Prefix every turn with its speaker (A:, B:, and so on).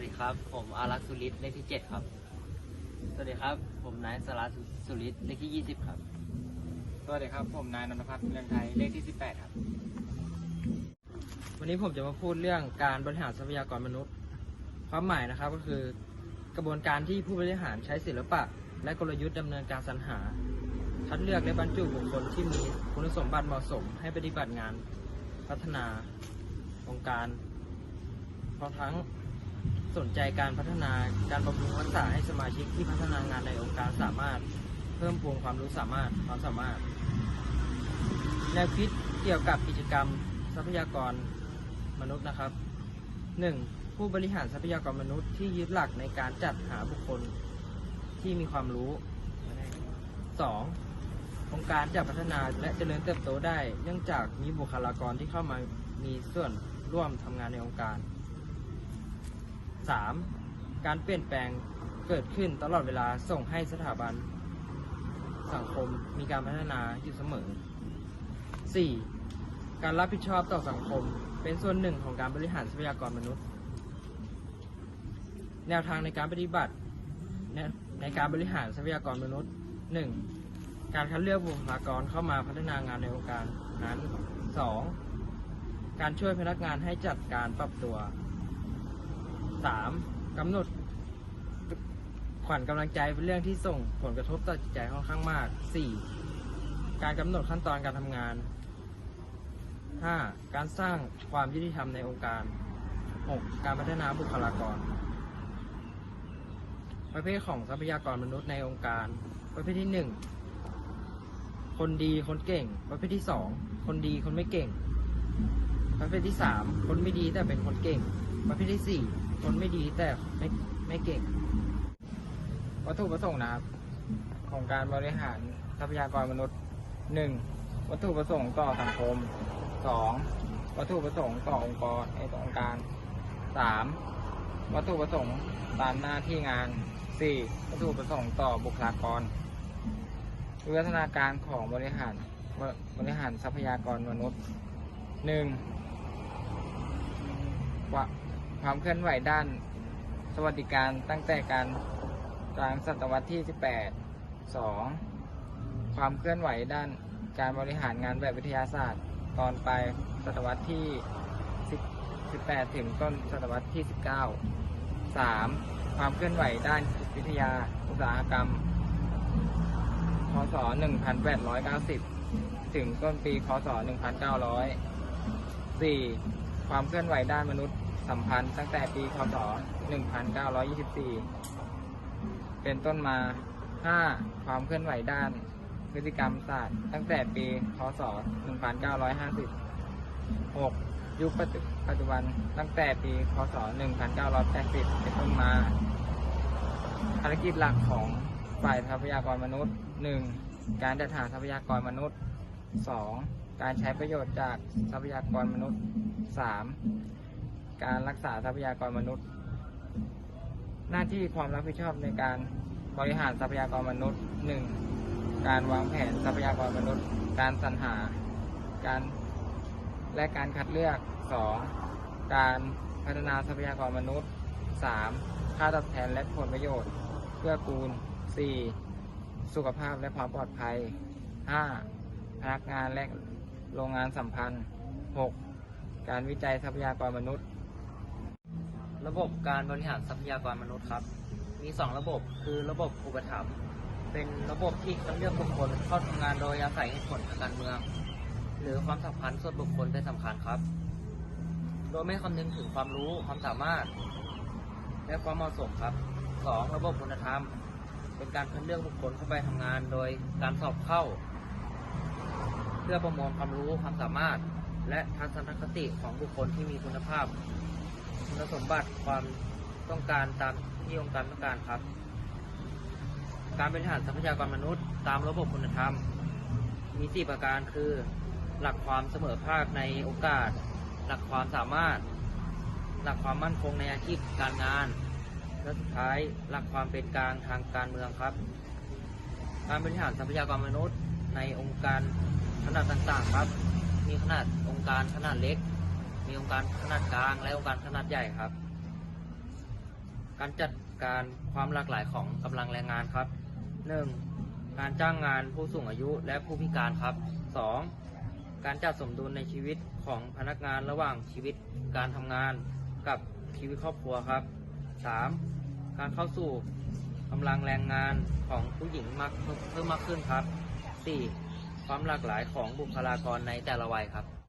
A: วัสดีครับ ผมอารักษ์สุริศเลขที่เจ็ดครับ สวัสดีครับ ผมนายสารัตน์สุริศเลขที่ยี่สิบครับ
B: สวัสดีครับ ผมนายนนทพัฒน์เรืองไทยเลขที่18ครับ
C: วันนี้ผมจะมาพูดเรื่องการบริหารทรัพยากรมนุษย์ ความหมายนะครับก็คือกระบวนการที่ผู้บริหารใช้ศิลปะ และกลยุทธ์ดำเนินการสรรหา คัดเลือกและบรรจุบุคคลที่มีคุณสมบัติเหมาะสม ให้ปฏิบัติงานพัฒนาองค์การพร้อมทั้ง สนใจการพัฒนาการบำรุงรักษาให้สมาชิกที่พัฒนางานในองค์การสามารถ เพิ่มพูนความรู้สามารถความสามารถแนวคิดเกี่ยวกับกิจกรรมทรัพยากรมนุษย์นะครับ 1. ผู้บริหารทรัพยากรมนุษย์ที่ยึดหลักในการจัดหาบุคคลที่มีความรู้ 2. องค์การจะพัฒนาและเจริญเติบโตได้ เนื่องจากมีบุคลากรที่เข้ามามีส่วนร่วมทำงานในองค์การ 3. การเปลี่ยนแปลงเกิดขึ้นตลอดเวลาส่งให้สถาบันสังคมมีการพัฒนาอยู่เสมอ 4. การรับผิดชอบต่อสังคมเป็นส่วนหนึ่งของการบริหารทรัพยากรมนุษย์ แนวทางในการปฏิบัติในการบริหารทรัพยากรมนุษย์ 1. การคัดเลือกบุคลากรเข้ามาพัฒนางานในองค์การนั้น 2. การช่วยพนักงานให้จัดการปรับตัว 3. กำหนดขวัญกำลังใจเป็นเรื่องที่ส่งผลกระทบต่อจิตใจค่อนข้างมาก 4. การกำหนดขั้นตอนการทำงาน 5. การสร้างความยุติธรรมในองค์การ 6. การพัฒนาบุคลากร ประเภทของทรัพยากรมนุษย์ในองค์การ ประเภทที่1คนดีคนเก่ง ประเภทที่2คนดีคนไม่เก่ง ประเภทที่3คนไม่ดีแต่เป็นคนเก่ง ประเภทที่4 คนไม่ดีแต่ไม่ไม่เก่ง
B: วัตถุประสงค์นะครับ ของการบริหารทรัพยากรมนุษย์ 1. วัตถุประสงค์ต่อสังคม 2. วัตถุประสงค์ต่อองค์กรไอ้ต่อองค์การ 3. วัตถุประสงค์ตามหน้าที่งาน 4. วัตถุประสงค์ต่อบุคลากรวิวัฒนาการของบริหารบริหารทรัพยากรมนุษย์ 1. ว่า ความเคลื่อนไหวด้าน สวัสดิการตั้งแต่การกลางศตวรรษที่ 18 2. ความเคลื่อนไหวด้านการบริหารงานแบบวิทยาศาสตร์ ตอนปลายศตวรรษที่ 18 ถึงต้นศตวรรษที่ 19 3. ความเคลื่อนไหวด้านจิตวิทยา อุตสาหกรรม พศ 1890 ถึงต้นปี พศ 1900 4. ความเคลื่อนไหวด้านมนุษย์ สัมพันธ์ตั้งแต่ปีพศ 1924 เป็นต้นมา 5. ความเคลื่อนไหวด้านพฤติกรรมศาสตร์ ตั้งแต่ปีพศ 1950 6. ยุคปัจจุบันตั้งแต่ปีพศ 1980 เป็นต้นมา ภารกิจหลักของฝ่ายทรัพยากรมนุษย์ 1. การจัดหาทรัพยากรมนุษย์ 2. การใช้ประโยชน์จากทรัพยากรมนุษย์ 3. การรักษาทรัพยากรมนุษย์ หน้าที่ความรับผิดชอบในการบริหารทรัพยากรมนุษย์ 1. การวางแผนทรัพยากรมนุษย์ การสรรหา การและการคัดเลือก 2. การพัฒนาทรัพยากรมนุษย์ 3. ค่าตอบแทนและผลประโยชน์ เพื่อกูล 4. สุขภาพและความปลอดภัย 5. พนักงานและโรงงานสัมพันธ์ 6. การวิจัยทรัพยากรมนุษย์
A: ระบบการบริหารทรัพยากรมนุษย์ครับ มี 2 ระบบคือระบบอุปถัมภ์เป็นระบบที่คัดเลือกบุคคลเข้าทำงานโดยอาศัยเหตุผลทางการเมือง หรือความสัมพันธ์ส่วนบุคคลเป็นสำคัญครับ โดยไม่คำนึงถึงความรู้ความสามารถ และความเหมาะสมครับ 2. ระบบคุณธรรม เป็นการคัดเลือกบุคคลเข้าไปทำงานโดยการสอบเข้า เพื่อประมวลความรู้ความสามารถ และทัศนคติของบุคคลที่มีคุณภาพ คุณสมบัติความต้องการตามที่องค์การต้องการครับ การบริหารทรัพยากรมนุษย์ ตามระบบคุณธรรม มี4ประการคือ หลักความเสมอภาคในโอกาส หลักความสามารถ หลักความมั่นคงในอาชีพการงาน และสุดท้ายหลักความเป็นกลางทางการเมืองครับ การบริหารทรัพยากรมนุษย์ในองค์การขนาดต่างๆครับ มีขนาดองค์การขนาดเล็ก มีองค์การขนาดกลางและองค์การขนาดใหญ่ครับ
C: การจัดการความหลากหลายของกำลังแรงงานครับ 1. การจ้างงานผู้สูงอายุและผู้พิการครับ 2. การจัดสมดุลในชีวิตของพนักงานระหว่างชีวิตการทำงานกับชีวิตครอบครัวครับ 3. การเข้าสู่กำลังแรงงานของผู้หญิงมากเพิ่มมากขึ้นครับ 4. ความหลากหลายของบุคลากรในแต่ละวัยครับ